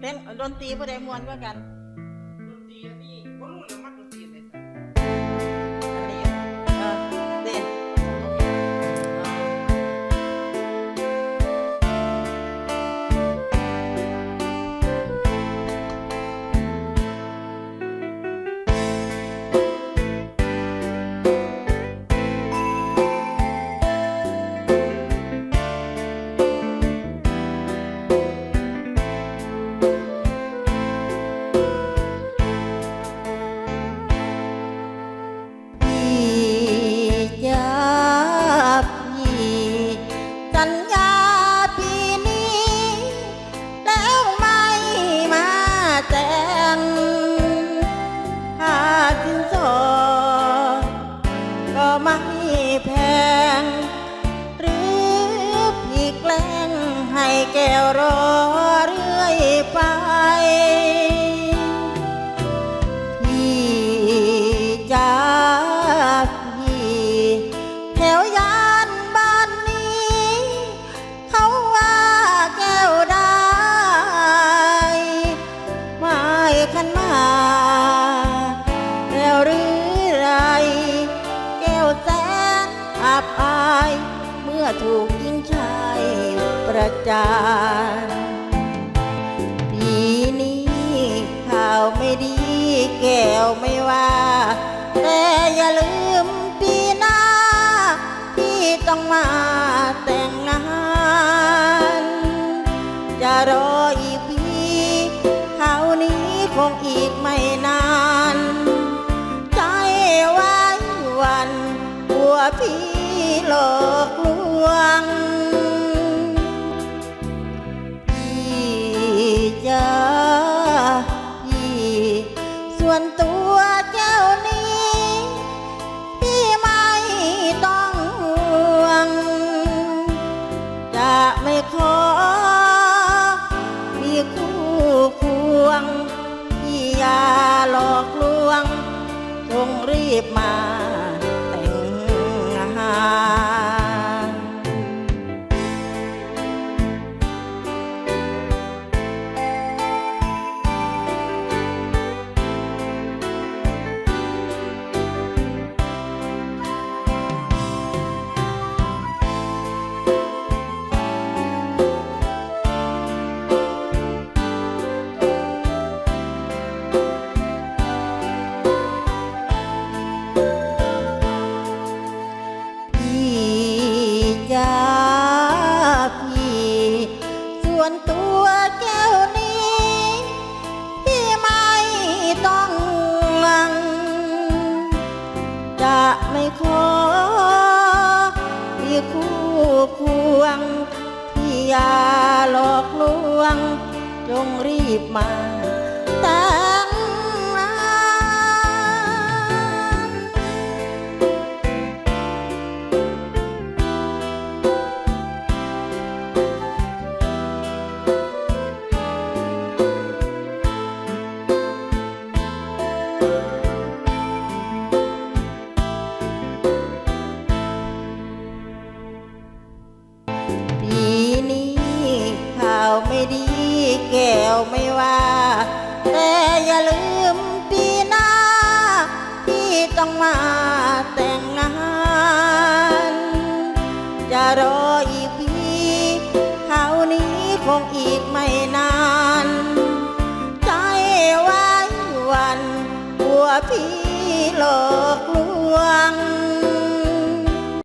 เพลงดนตรีผู้ใดมวนกว่ากัน แพง หรือพี่แกล้งให้แก้วรอเาย เมื่อถูกยิงชายประจานปีนี้ข่าวไม่ดีแก้วไม่ว่า แต่อย่าลืมปีหน้าพี่ต้องมาแต่งงาน จะรออีกปีคราวนี้คงอีกไม่นาน ใจไว้วันกลัวพี่ หลอกลวงพี่จะพี่ส่วนตัวเจ้านี้ พี่ไม่ต้องห่วง จะไม่ขอมีคู่ควงพี่อย่าหลอกลวง จงรีบมา ส่วนตัวแก้วนี้พี่ไม่ต้องหวัง จะไม่ขอพี่คู่ควงพี่อย่าหลอกลวง จงรีบมา ไม่ว่า แต่อย่าลืมปีหน้าพี่ต้องมาแต่งงาน จะรออีกปีคราวนี้คงอีกไม่นานใจไว้วันกลัวพี่หลอกล